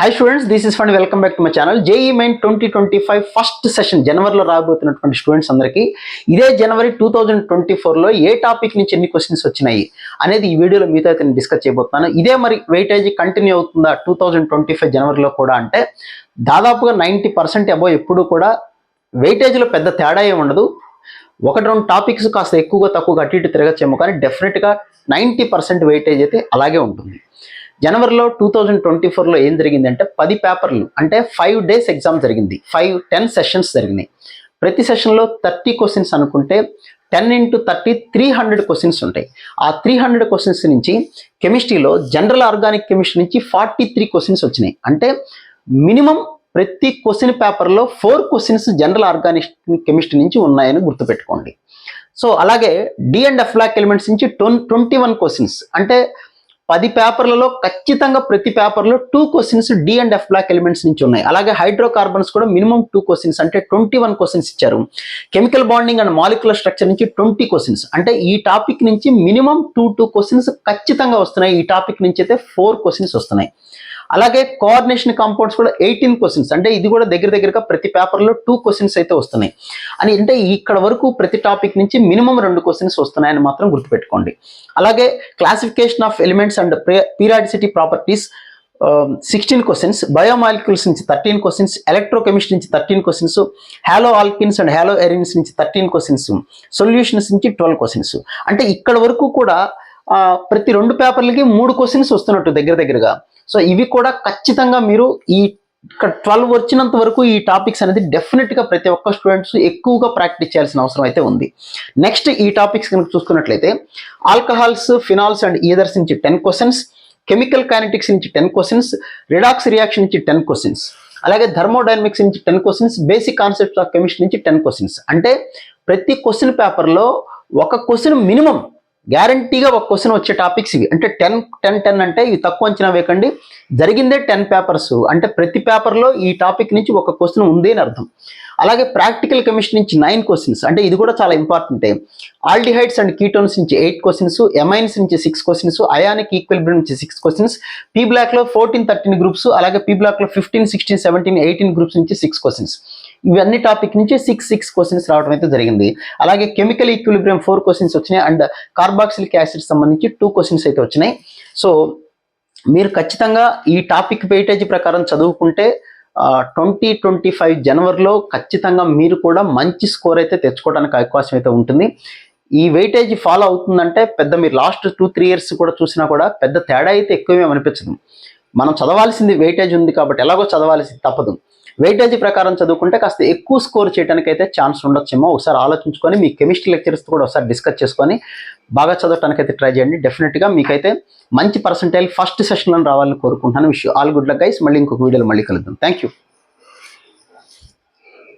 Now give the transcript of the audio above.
Hi students this is fund welcome back to my channel JEE main twenty twenty five first session జనవరిలో రాబోతున్నటువంటి students అందరికీ. ఇదే January two thousand twenty ఫోర్లో ఏ topic నుంచి ఎన్ని questions వచ్చినాయి అనేది ఈ వీడియోలో మీతో అయితే నేను డిస్కస్ చేయబోతున్నాను. ఇదే మరి వెయిటేజ్ కంటిన్యూ అవుతుందా టూ థౌజండ్ ట్వంటీ ఫైవ్ జనవరిలో కూడా అంటే దాదాపుగా నైంటీ పర్సెంట్ అబో ఎప్పుడు కూడా వెయిటేజ్లో పెద్ద తేడా ఏమి ఉండదు. ఒకటి రెండు టాపిక్స్ కాస్త ఎక్కువగా తక్కువగా అటు ఇటు తిరగచ్చేమో కానీ డెఫినెట్గా నైంటీ పర్సెంట్ వెయిటేజ్ అయితే అలాగే ఉంటుంది. జనవరిలో టూ థౌజండ్ ట్వంటీ ఫోర్లో ఏం జరిగిందంటే పది పేపర్లు అంటే ఫైవ్ డేస్ ఎగ్జామ్ జరిగింది. ఫైవ్ టెన్ సెషన్స్ జరిగినాయి. ప్రతి సెషన్లో థర్టీ క్వశ్చన్స్ అనుకుంటే ten into thirty three hundred questions ఉంటాయి. ఆ త్రీ హండ్రెడ్ క్వశ్చన్స్ నుంచి కెమిస్ట్రీలో జనరల్ ఆర్గానిక్ కెమిస్ట్రీ నుంచి ఫార్టీ త్రీ క్వశ్చన్స్ వచ్చినాయి. అంటే మినిమం ప్రతి క్వశ్చన్ పేపర్లో four questions general organic chemistry నుంచి ఉన్నాయని గుర్తుపెట్టుకోండి. సో అలాగే D and F block elements నుంచి ట్వంటీ వన్ క్వశ్చన్స్ అంటే పది పేపర్లలో ఖచ్చితంగా ప్రతి పేపర్లో two questions D and F block elements నుంచి ఉన్నాయి. అలాగే హైడ్రోకార్బన్స్ కూడా మినిమం టూ క్వశ్చన్స్ అంటే ట్వంటీ వన్ క్వశ్చన్స్ ఇచ్చారు. Chemical bonding and molecular structure నుంచి ట్వంటీ క్వశ్చన్స్ అంటే ఈ టాపిక్ నుంచి మినిమం టూ టూ క్వశ్చన్స్ ఖచ్చితంగా వస్తున్నాయి. ఈ టాపిక్ నుంచి అయితే ఫోర్ క్వశ్చన్స్ వస్తున్నాయి. అలాగే కోఆర్డినేషన్ కాంపౌండ్స్ కూడా ఎయిటీన్ క్వశ్చన్స్ అంటే ఇది కూడా దగ్గర దగ్గరగా ప్రతి పేపర్లో టూ క్వశ్చన్స్ అయితే వస్తున్నాయి. అని అంటే ఇక్కడ వరకు ప్రతి టాపిక్ నుంచి మినిమం రెండు క్వశ్చన్స్ వస్తున్నాయని మాత్రం గుర్తుపెట్టుకోండి. అలాగే classification of elements and periodicity properties sixteen questions biomolecules నుంచి థర్టీన్ క్వశ్చన్స్ ఎలక్ట్రోకెమిస్ట్రీ నుంచి thirteen questions halo alkanes and halo arenes నుంచి థర్టీన్ క్వశ్చన్స్ సొల్యూషన్స్ నుంచి ట్వెల్వ్ క్వశ్చన్స్ అంటే ఇక్కడ వరకు కూడా ప్రతి రెండు పేపర్లకి మూడు క్వశ్చన్స్ వస్తున్నట్టు దగ్గర దగ్గరగా. సో ఇవి కూడా ఖచ్చితంగా మీరు ఈ ఇక్కడ ట్వెల్వ్ వచ్చినంత వరకు ఈ టాపిక్స్ అనేది డెఫినెట్గా ప్రతి ఒక్క స్టూడెంట్స్ ఎక్కువగా ప్రాక్టీస్ చేయాల్సిన అవసరం అయితే ఉంది. నెక్స్ట్ ఈ టాపిక్స్ కనుక చూసుకున్నట్లయితే ఆల్కహాల్స్ ఫినాల్స్ అండ్ ఈదర్స్ నుంచి టెన్ క్వశ్చన్స్ కెమికల్ కైనటిక్స్ నుంచి టెన్ క్వశ్చన్స్ రిడాక్స్ రియాక్షన్ నుంచి టెన్ క్వశ్చన్స్ అలాగే థర్మోడైనమిక్స్ నుంచి ten questions basic concepts of chemistry నుంచి టెన్ క్వశ్చన్స్ అంటే ప్రతి క్వశ్చన్ పేపర్లో ఒక క్వశ్చన్ మినిమం గ్యారంటీగా ఒక క్వశ్చన్ వచ్చే టాపిక్స్ ఇవి. అంటే టెన్ టెన్ టెన్ అంటే ఇవి తక్కువ అంచనా వేయకండి. జరిగిందే టెన్ పేపర్స్ అంటే ప్రతి పేపర్లో ఈ టాపిక్ నుంచి ఒక క్వశ్చన్ ఉంది అని అర్థం. అలాగే ప్రాక్టికల్ కెమిస్ట్రీ నుంచి నైన్ క్వశ్చన్స్ అంటే ఇది కూడా చాలా ఇంపార్టెంటే ఆల్డిహైడ్స్ అండ్ కీటోన్స్ నుంచి ఎయిట్ క్వశ్చన్స్ ఎమైన్స్ నుంచి సిక్స్ క్వశ్చన్స్ అయానిక్ ఈక్వెలిబ్రియం నుంచి సిక్స్ క్వశ్చన్స్ పీ బ్లాక్లో ఫోర్టీన్ థర్టీన్ గ్రూప్స్ అలాగే పీ బ్లాక్లో fifteen sixteen seventeen eighteen groups నుంచి సిక్స్ క్వశ్చన్స్ ఇవన్నీ టాపిక్ నుంచి సిక్స్ సిక్స్ క్వశ్చన్స్ రావడం అయితే జరిగింది. అలాగే కెమికల్ ఈక్విలిబ్రియం ఫోర్ క్వశ్చన్స్ వచ్చినాయి అండ్ కార్బాక్సిలిక్ యాసిడ్ సంబంధించి టూ క్వశ్చన్స్ అయితే వచ్చినాయి. సో మీరు ఖచ్చితంగా ఈ టాపిక్ వెయిటేజ్ ప్రకారం చదువుకుంటే ట్వంటీ ట్వంటీ ఫైవ్ జనవరిలో ఖచ్చితంగా మీరు కూడా మంచి స్కోర్ అయితే తెచ్చుకోవడానికి అవకాశం అయితే ఉంటుంది. ఈ వెయిటేజ్ ఫాలో అవుతుందంటే పెద్ద మీరు లాస్ట్ టూ త్రీ ఇయర్స్ కూడా చూసినా కూడా పెద్ద తేడా అయితే ఎక్కువేమీ అనిపించదు. మనం చదవాల్సింది వెయిటేజ్ ఉంది కాబట్టి ఎలాగో చదవాల్సింది తప్పదు. వెయిటేజీ ప్రకారం చదువుకుంటే కాస్త ఎక్కువ స్కోర్ చేయడానికి అయితే ఛాన్స్ ఉండొచ్చేమో. ఒకసారి ఆలోచించుకొని మీ కెమిస్ట్రీ లెక్చర్స్తో కూడా ఒకసారి డిస్కస్ చేసుకొని బాగా చదవటానికి అయితే ట్రై చేయండి డెఫినెట్గా మీకైతే మంచి పర్సంటైల్ ఫస్ట్ సెషన్లో రావాలని కోరుకుంటున్నాను. విషయం ఆల్ గుడ్ లక్ గైస్ మళ్ళీ ఇంకొక వీడియోలో మళ్ళీ కలుద్దాం. Thank you